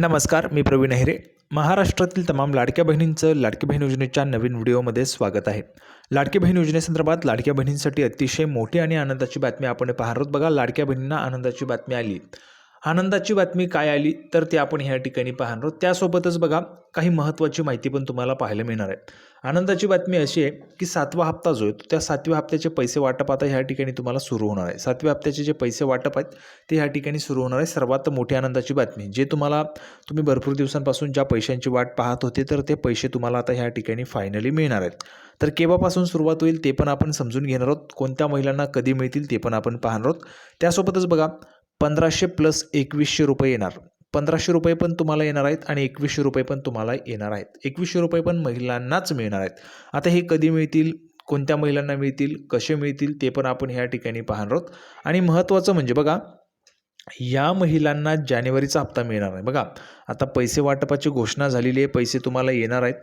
नमस्कार मी प्रवीण अहिरे. महाराष्ट्रातील तमाम लाडक्या बहिणींचं लाडकी बहीण योजनेच्या नवीन व्हिडिओमध्ये स्वागत आहे. लाडकी बहीण योजनेसंदर्भात लाडक्या बहिणींसाठी अतिशय मोठी आणि आनंदाची बातमी आपण पाहत आहोत. बघा लाडक्या बहिणींना आनंदाची बातमी आली. आनंदाची बातमी काय आली तर ते आपण ह्या ठिकाणी पाहणार आहोत. त्यासोबतच बघा काही महत्त्वाची माहिती पण तुम्हाला पाहायला मिळणार आहे. आनंदाची बातमी अशी आहे की सातवा हप्ता जो आहे तो त्या सातव्या हप्त्याचे पैसे वाटप आता ह्या ठिकाणी तुम्हाला सुरू होणार आहे. सातव्या हप्त्याचे जे पैसे वाटप आहेत ते ह्या ठिकाणी सुरू होणार आहे. सर्वात मोठी आनंदाची बातमी जे तुम्हाला तुम्ही भरपूर दिवसांपासून ज्या पैशांची वाट पाहत होते तर ते पैसे तुम्हाला आता ह्या ठिकाणी फायनली मिळणार आहेत. तर केव्हापासून सुरुवात होईल ते पण आपण समजून घेणार आहोत. कोणत्या महिलांना कधी मिळतील ते पण आपण पाहणार आहोत. त्यासोबतच बघा पंधराशे प्लस एकवीसशे रुपये येणार. पंधराशे रुपये पण तुम्हाला येणार आहेत आणि एकवीसशे रुपये पण तुम्हाला येणार आहेत. एकवीसशे रुपये पण महिलांनाच मिळणार आहेत. आता हे कधी मिळतील कोणत्या महिलांना मिळतील कसे मिळतील ते पण आपण ह्या ठिकाणी पाहणार आहोत. आणि महत्त्वाचं म्हणजे बघा या महिलांना जानेवारीचा हप्ता मिळणार आहे बघा आता पैसे वाटपाची घोषणा झालेली आहे पैसे तुम्हाला येणार आहेत.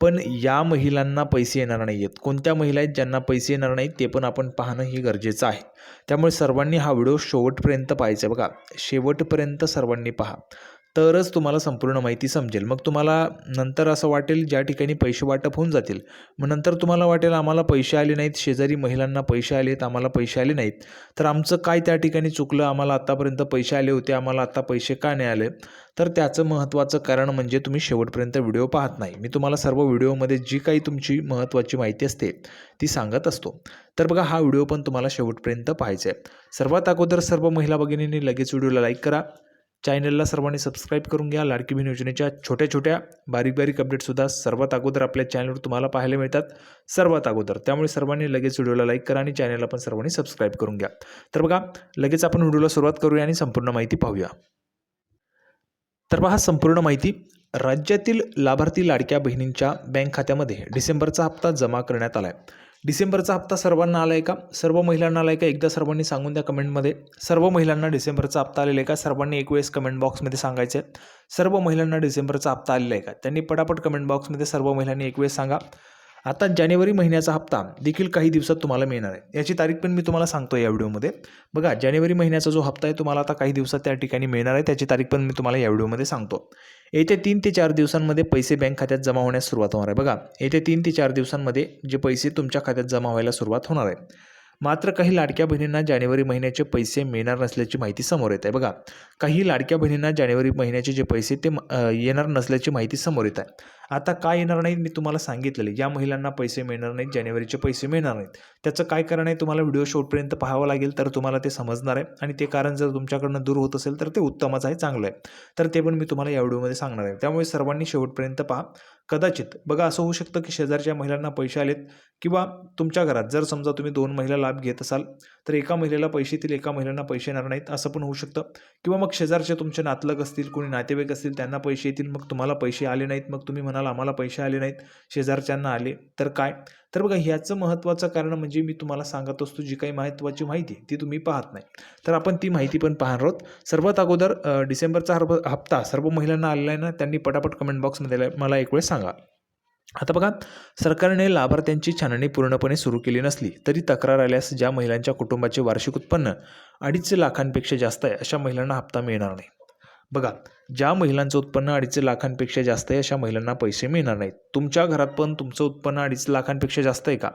पण या महिलांना पैसे येणार नाही आहेत कोणत्या महिला आहेत ज्यांना पैसे येणार नाहीत ते पण आपण पाहणं हे गरजेचं आहे. त्यामुळे सर्वांनी हा व्हिडिओ शेवटपर्यंत पाहायचा आहे. बघा शेवटपर्यंत सर्वांनी पहा. तरच तुम्हाला संपूर्ण माहिती समजेल. मग तुम्हाला नंतर असं वाटेल ज्या ठिकाणी पैसे वाटप होऊन जातील मग नंतर तुम्हाला वाटेल आम्हाला पैसे आले नाहीत शेजारी महिलांना पैसे आले आहेत आम्हाला पैसे आले नाहीत. तर आमचं काय त्या ठिकाणी चुकलं आम्हाला आत्तापर्यंत पैसे आले होते आम्हाला आत्ता पैसे का नाही आले? तर त्याचं महत्त्वाचं कारण म्हणजे तुम्ही शेवटपर्यंत व्हिडिओ पाहत नाही. मी तुम्हाला सर्व व्हिडिओमध्ये जी काही तुमची महत्त्वाची माहिती असते ती सांगत असतो. तर बघा हा व्हिडिओ पण तुम्हाला शेवटपर्यंत पाहायचा आहे. सर्वात अगोदर सर्व महिला भगिनींनी लगेच व्हिडिओला लाईक करा. चॅनलला सर्वांनी सबस्क्राईब करून घ्या. लाडकी बहीण योजनेच्या छोट्या छोट्या बारीक बारीक अपडेटसुद्धा सर्वात अगोदर आपल्या चॅनलवर तुम्हाला पाहायला मिळतात. सर्वात अगोदर. त्यामुळे सर्वांनी लगेच व्हिडिओला लाईक करा आणि चॅनलला पण सर्वांनी सबस्क्राईब करून घ्या. तर बघा लगेच आपण व्हिडिओला सुरुवात करूया आणि संपूर्ण माहिती पाहूया. तर पहा संपूर्ण माहिती. राज्यातील लाभार्थी लाडक्या बहिणींच्या बँक खात्यामध्ये डिसेंबरचा हप्ता जमा करण्यात आला आहे डिसेंबरचा हप्ता सर्वांना आला आहे का? सर्व महिलांना आला आहे का? एकदा सर्वांनी सांगून द्या कमेंटमध्ये. सर्व महिलांना डिसेंबरचा हप्ता आलेला आहे का? सर्वांनी एक वेळेस कमेंट बॉक्समध्ये सांगायचं. आहे सर्व महिलांना डिसेंबरचा हप्ता आलेला आहे का? त्यांनी पटापट कमेंट बॉक्समध्ये सर्व महिलांनी एक वेळेस सांगा. आता जानेवारी महिन्याचा हप्ता देखील काही दिवसात तुम्हाला मिळणार आहे. याची तारीख पण मी तुम्हाला सांगतो या व्हिडिओमध्ये. बघा जानेवारी महिन्याचा जो हप्ता आहे तुम्हाला आता काही दिवसात त्या ठिकाणी मिळणार आहे. त्याची तारीख पण मी तुम्हाला या व्हिडिओमध्ये सांगतो. येत्या तीन ते चार दिवसांमध्ये पैसे बँक खात्यात जमा होण्यास सुरुवात होणार आहे. बघा येत्या तीन ते चार दिवसांमध्ये जे पैसे तुमच्या खात्यात जमा व्हायला सुरुवात होणार आहे. मात्र काही लाडक्या बहिणींना जानेवारी महिन्याचे पैसे मिळणार नसल्याची माहिती समोर येत आहे. बघा काही लाडक्या बहिणींना जानेवारी महिन्याचे जे पैसे ते येणार नसल्याची माहिती समोर येत आहे. आता काय येणार नाहीत मी तुम्हाला सांगितलेले. या महिलांना पैसे मिळणार नाहीत जानेवारीचे पैसे मिळणार नाहीत. त्याचं काय कारण आहे? तुम्हाला व्हिडिओ शेवटपर्यंत पाहावं लागेल तर तुम्हाला ते समजणार आहे. आणि ते कारण जर तुमच्याकडनं दूर होत असेल तर ते उत्तमच आहे चांगलं आहे. तर ते पण मी तुम्हाला या व्हिडिओमध्ये सांगणार आहे. त्यामुळे सर्वांनी शेवटपर्यंत पहा. कदाचित बघा असं होऊ शकतं की शेजारच्या महिलांना पैसे आलेत किंवा तुमच्या घरात जर समजा तुम्ही दोन महिला लाभ घेत असाल तर एका महिलेला पैसे येतील एका महिलांना पैसे येणार नाहीत असं पण होऊ शकतं. किंवा मग शेजारचे तुमचे नातलग असतील कोणी नातेवाईक असतील त्यांना पैसे येतील मग तुम्हाला पैसे आले नाहीत मग तुम्ही म्हणाल आम्हाला पैसे आले नाहीत शेजारच्यांना आले तर काय? तर बघा ह्याचं महत्त्वाचं कारण म्हणजे मी तुम्हाला सांगत असतो जी काही महत्त्वाची माहिती ती तुम्ही पाहत नाही. तर आपण ती माहिती पण पाहणार आहोत. सर्वात अगोदर डिसेंबरचा हर हप्ता सर्व महिलांना आलेला आहे ना त्यांनी पटापट कमेंट बॉक्समध्ये मला एक वेळ सांगा. आता बघा सरकारने लाभार्थ्यांची छाननी पूर्णपणे सुरू केली नसली तरी तक्रार आल्यास ज्या महिलांच्या कुटुंबाचे वार्षिक उत्पन्न अडीच लाखांपेक्षा जास्त आहे अशा महिलांना हप्ता मिळणार नाही. बघा ज्या महिलांचं उत्पन्न अडीच लाखांपेक्षा जास्त आहे अशा महिलांना पैसे मिळणार नाहीत. तुमच्या घरात पण तुमचं उत्पन्न अडीच लाखांपेक्षा जास्त आहे का?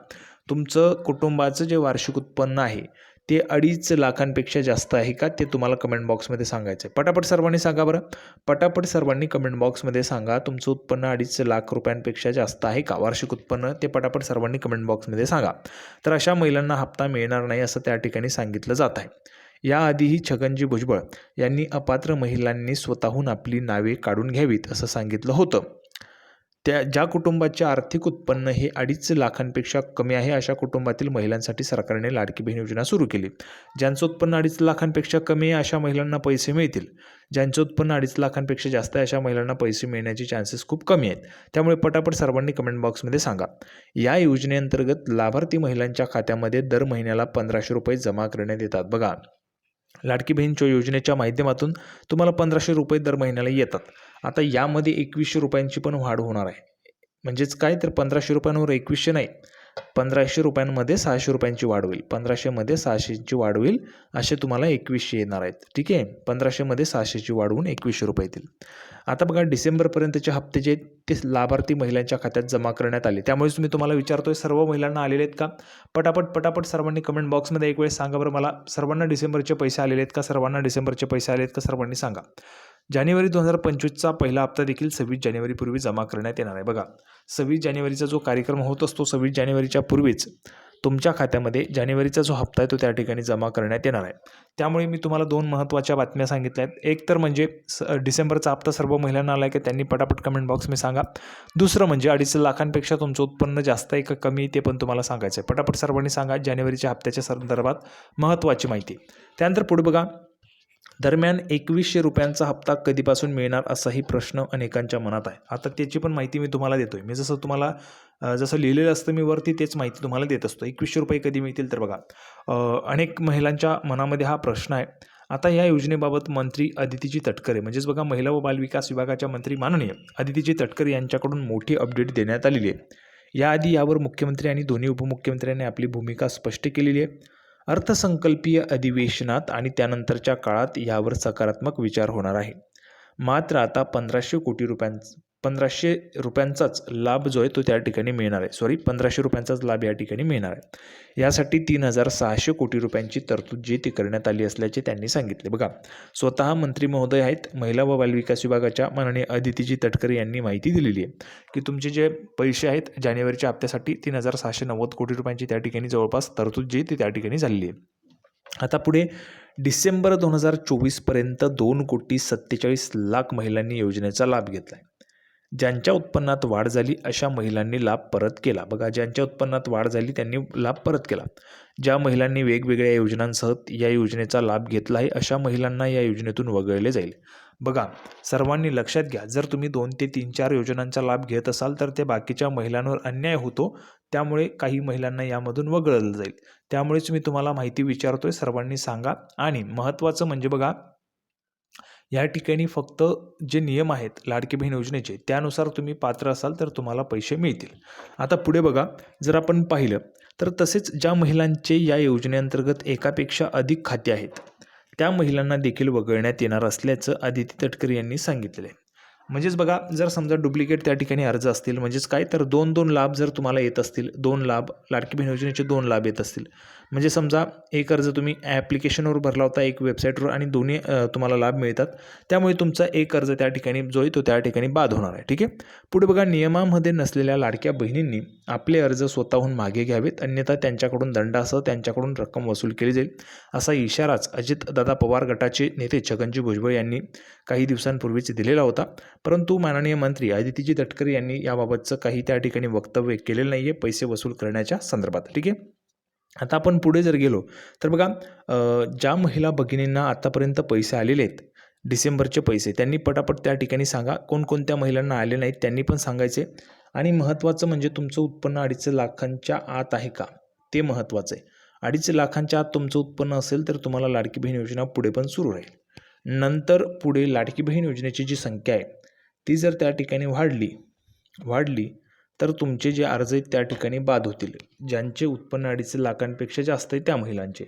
तुमचं कुटुंबाचं जे वार्षिक उत्पन्न आहे ते अडीच लाखांपेक्षा जास्त आहे का? ते तुम्हाला कमेंट बॉक्समध्ये सांगायचं आहे पटापट सर्वांनी सांगा बरं. पटापट सर्वांनी कमेंट बॉक्समध्ये सांगा तुमचं उत्पन्न अडीच लाख रुपयांपेक्षा जास्त आहे का? वार्षिक उत्पन्न ते पटापट सर्वांनी कमेंट बॉक्समध्ये सांगा. तर अशा महिलांना हप्ता मिळणार नाही असं त्या ठिकाणी सांगितलं जात आहे. याआधीही छगनजी भुजबळ यांनी अपात्र महिलांनी स्वतःहून आपली नावे काढून घ्यावीत असं सांगितलं होतं. त्या ज्या कुटुंबाचे आर्थिक उत्पन्न हे अडीच लाखांपेक्षा कमी आहे अशा कुटुंबातील महिलांसाठी सरकारने लाडकी बहीण योजना सुरू केली. ज्यांचं उत्पन्न अडीच लाखांपेक्षा कमी आहे अशा महिलांना पैसे मिळतील. ज्यांचं उत्पन्न अडीच लाखांपेक्षा जास्त आहे अशा महिलांना पैसे मिळण्याचे चान्सेस खूप कमी आहेत. त्यामुळे पटापट सर्वांनी कमेंट बॉक्समध्ये सांगा. या योजनेअंतर्गत लाभार्थी महिलांच्या खात्यामध्ये दर महिन्याला पंधराशे रुपये जमा करण्यात येतात बघा. लाडकी बहीणच्या योजनेच्या माध्यमातून तुम्हाला पंधराशे रुपये दर महिन्याला येतात. आता यामध्ये एकवीसशे रुपयांची पण वाढ होणार आहे. म्हणजेच काय? तर पंधराशे रुपयांवर एकवीसशे नाही. पंधराशे रुपयांमध्ये सहाशे रुपयांची वाढ होईल. पंधराशेमध्ये सहाशेची वाढ होईल असे तुम्हाला एकवीसशे येणार आहेत. ठीक आहे? पंधराशेमध्ये सहाशेची वाढ होऊन एकवीसशे रुपये येतील. आता बघा डिसेंबरपर्यंतचे हप्ते जे ते लाभार्थी महिलांच्या खात्यात जमा करण्यात आले. त्यामुळेच मी तुम्हाला विचारतोय सर्व महिलांना आलेले आहेत का? पटापट पटापट सर्वांनी कमेंट बॉक्समध्ये एक वेळेस सांगा बरं मला. सर्वांना डिसेंबरचे पैसे आलेले आहेत का? सर्वांना डिसेंबरचे पैसे आले आहेत का? सर्वांनी सांगा. जानेवारी दोन हजार पंचवीसचा पहिला हप्ता देखील सव्वीस जानेवारीपूर्वी जमा करण्यात येणार आहे. बघा सव्वीस जानेवारीचा जो कार्यक्रम होत असतो सव्वीस जानेवारीच्या पूर्वीच तुमच्या खात्यामध्ये जानेवारीचा जो हप्ता आहे तो त्या ठिकाणी जमा करण्यात येणार आहे. त्यामुळे मी तुम्हाला दोन महत्त्वाच्या बातम्या सांगितल्या आहेत. एक तर म्हणजे स डिसेंबरचा हप्ता सर्व महिलांना आला आहे की त्यांनी पटापट कमेंट बॉक्समध्ये सांगा. दुसरं म्हणजे अडीच लाखांपेक्षा तुमचं उत्पन्न जास्त आहे का कमी ते पण तुम्हाला सांगायचं आहे पटापट सर्वांनी सांगा जानेवारीच्या हप्त्याच्या संदर्भात महत्त्वाची माहिती. त्यानंतर पुढे बघा. दरम्यान एकवीसशे रुपयांचा हप्ता कधीपासून मिळणार असाही प्रश्न अनेकांच्या मनात आहे. आता त्याची पण माहिती मी तुम्हाला देतोय. मी जसं तुम्हाला जसं लिहिलेलं असतं मी वरती तेच माहिती तुम्हाला देत असतो. एकवीसशे रुपये कधी मिळतील तर बघा. अनेक महिलांच्या मनामध्ये हा प्रश्न आहे. आता या योजनेबाबत मंत्री अदितीजी तटकरे म्हणजेच बघा महिला व बालविकास विभागाच्या मंत्री माननीय अदितीजी तटकरे यांच्याकडून मोठी अपडेट देण्यात आलेली आहे. याआधी यावर मुख्यमंत्री आणि दोन्ही उपमुख्यमंत्र्यांनी आपली भूमिका स्पष्ट केलेली आहे. अर्थसंकल्पीय अधिवेशनात आणि त्यानंतरच्या काळात यावर सकारात्मक विचार होणार आहे. मात्र आता पंधराशे कोटी रुपयां पंधराशे रुपयांचाच लाभ जो आहे तो त्या ठिकाणी मिळणार आहे. सॉरी पंधराशे रुपयांचाच लाभ या ठिकाणी मिळणार आहे. यासाठी तीन हजार सहाशे कोटी रुपयांची तरतूद जी ती करण्यात आली असल्याचे त्यांनी सांगितले. बघा स्वतः मंत्री महोदय आहेत महिला व बालविकास विभागाच्या माननीय अदितीजी तटकरे यांनी माहिती दिलेली आहे की तुमचे जे पैसे आहेत जानेवारीच्या हप्त्यासाठी तीन हजार सहाशे नव्वद कोटी रुपयांची त्या ठिकाणी जवळपास तरतूद जी ती त्या ठिकाणी झालेली आहे. आता पुढे डिसेंबर दोन हजार चोवीसपर्यंत दोन कोटी सत्तेचाळीस लाख महिलांनी योजनेचा लाभ घेतला आहे ज्यांच्या उत्पन्नात वाढ झाली अशा महिलांनी लाभ परत केला. बघा ज्यांच्या उत्पन्नात वाढ झाली त्यांनी लाभ परत केला. ज्या महिलांनी वेगवेगळ्या योजनांसह या योजनेचा लाभ घेतला आहे अशा महिलांना या योजनेतून वगळले जाईल. बघा सर्वांनी लक्षात घ्या जर तुम्ही दोन ते तीन चार योजनांचा लाभ घेत असाल तर ते बाकीच्या महिलांवर अन्याय होतो. त्यामुळे काही महिलांना यामधून वगळलं जाईल. त्यामुळेच मी तुम्हाला माहिती विचारतोय सर्वांनी सांगा. आणि महत्त्वाचं म्हणजे बघा या ठिकाणी फक्त जे नियम आहेत लाडकी बहीण योजनेचे त्यानुसार तुम्ही पात्र असाल तर तुम्हाला पैसे मिळतील. आता पुढे बघा जर आपण पाहिलं तर तसेच ज्या महिलांचे या योजनेअंतर्गत एकापेक्षा अधिक खाते आहेत त्या महिलांना देखील वगळण्यात येणार असल्याचं आदिती तटकरे यांनी सांगितले आहे. म्हणजेच बघा जर समजा डुप्लिकेट त्या ठिकाणी अर्ज असतील म्हणजेच काय तर दोन दोन लाभ जर तुम्हाला येत असतील दोन लाभ लाडकी बहीण योजनेचे दोन लाभ येत असतील. म्हणजे समजा एक अर्ज तुम्ही ॲप्लिकेशनवर भरला होता एक वेबसाईटवर आणि दोन्ही तुम्हाला लाभ मिळतात. त्यामुळे तुमचा एक अर्ज त्या ठिकाणी जो आहे तो त्या ठिकाणी बाद होणार आहे ठीक आहे? पुढे बघा नियमामध्ये नसलेल्या लाडक्या बहिणींनी आपले अर्ज स्वतःहून मागे घ्यावेत अन्यथा त्यांच्याकडून दंडासह त्यांच्याकडून रक्कम वसूल केली जाईल. असा इशाराच अजितदादा पवार गटाचे नेते छगनजी भुजबळ यांनी काही दिवसांपूर्वीच दिलेला होता. परंतु माननीय मंत्री आदितीजी तटकरे यांनी याबाबतचं काही त्या ठिकाणी वक्तव्य केलेलं नाही आहे पैसे वसूल करण्याच्या संदर्भात. ठीक आहे? आता आपण पुढे जर गेलो तर बघा ज्या महिला भगिनींना आतापर्यंत पैसे आलेले आहेत डिसेंबरचे पैसे त्यांनी पटापट त्या ठिकाणी सांगा. कोणकोणत्या महिलांना आले नाहीत त्यांनी पण सांगायचे. आणि महत्त्वाचं म्हणजे तुमचं उत्पन्न अडीच लाखांच्या आत आहे का? ते महत्त्वाचं आहे. अडीच लाखांच्या आत तुमचं उत्पन्न असेल तर तुम्हाला लाडकी बहीण योजना पुढे पण सुरू राहील. नंतर पुढे लाडकी बहीण योजनेची जी संख्या आहे ती जर त्या ठिकाणी वाढली वाढली तर तुमचे जे अर्ज आहेत त्या ठिकाणी बाद होतील. ज्यांचे उत्पन्न अडीच लाखांपेक्षा जास्त आहे त्या महिलांचे.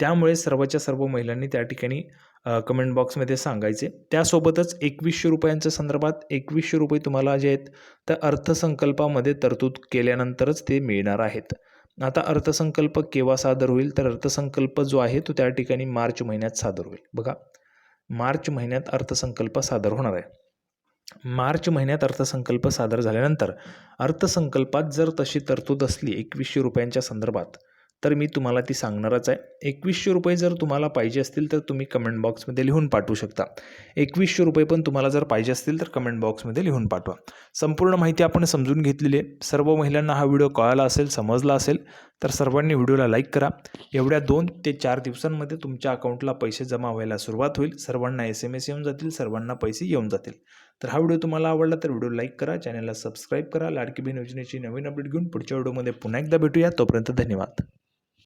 त्यामुळे सर्वच्या सर्व महिलांनी त्या ठिकाणी कमेंट बॉक्समध्ये सांगायचे. त्यासोबतच एकवीसशे रुपयांच्या संदर्भात एकवीसशे रुपये तुम्हाला जे आहेत त्या अर्थसंकल्पामध्ये तरतूद केल्यानंतरच ते मिळणार आहेत. आता अर्थसंकल्प केव्हा सादर होईल? तर अर्थसंकल्प जो आहे तो त्या ठिकाणी मार्च महिन्यात सादर होईल. बघा मार्च महिन्यात अर्थसंकल्प सादर होणार आहे. मार्च महिन्यात अर्थसंकल्प सादर झाल्यानंतर अर्थसंकल्पात जर तशी तरतूद असली एकवीसशे रुपयांच्या संदर्भात तर मी तुम्हाला ती सांगणारच आहे. एकवीसशे रुपये जर तुम्हाला पाहिजे असतील तर तुम्ही कमेंट बॉक्समध्ये लिहून पाठवू शकता. एकवीसशे रुपये पण तुम्हाला जर पाहिजे असतील तर कमेंट बॉक्समध्ये लिहून पाठवा. संपूर्ण माहिती आपण समजून घेतलेली आहे. सर्व महिलांना हा व्हिडिओ कळाला असेल समजला असेल तर सर्वांनी व्हिडिओला लाईक करा. एवढ्या दोन ते चार दिवसांमध्ये तुमच्या अकाउंटला पैसे जमा व्हायला सुरुवात होईल. सर्वांना एस एम एस येऊन जातील सर्वांना पैसे येऊन जातील. तर हा व्हिडिओ तुम्हाला आवडला तर व्हिडिओ लाईक करा चॅनलला सबस्क्राईब करा. लाडकी बहीण योजनेची नवीन अपडेट घेऊन पुढच्या व्हिडिओमध्ये पुन्हा एकदा भेटूया. तोपर्यंत धन्यवाद.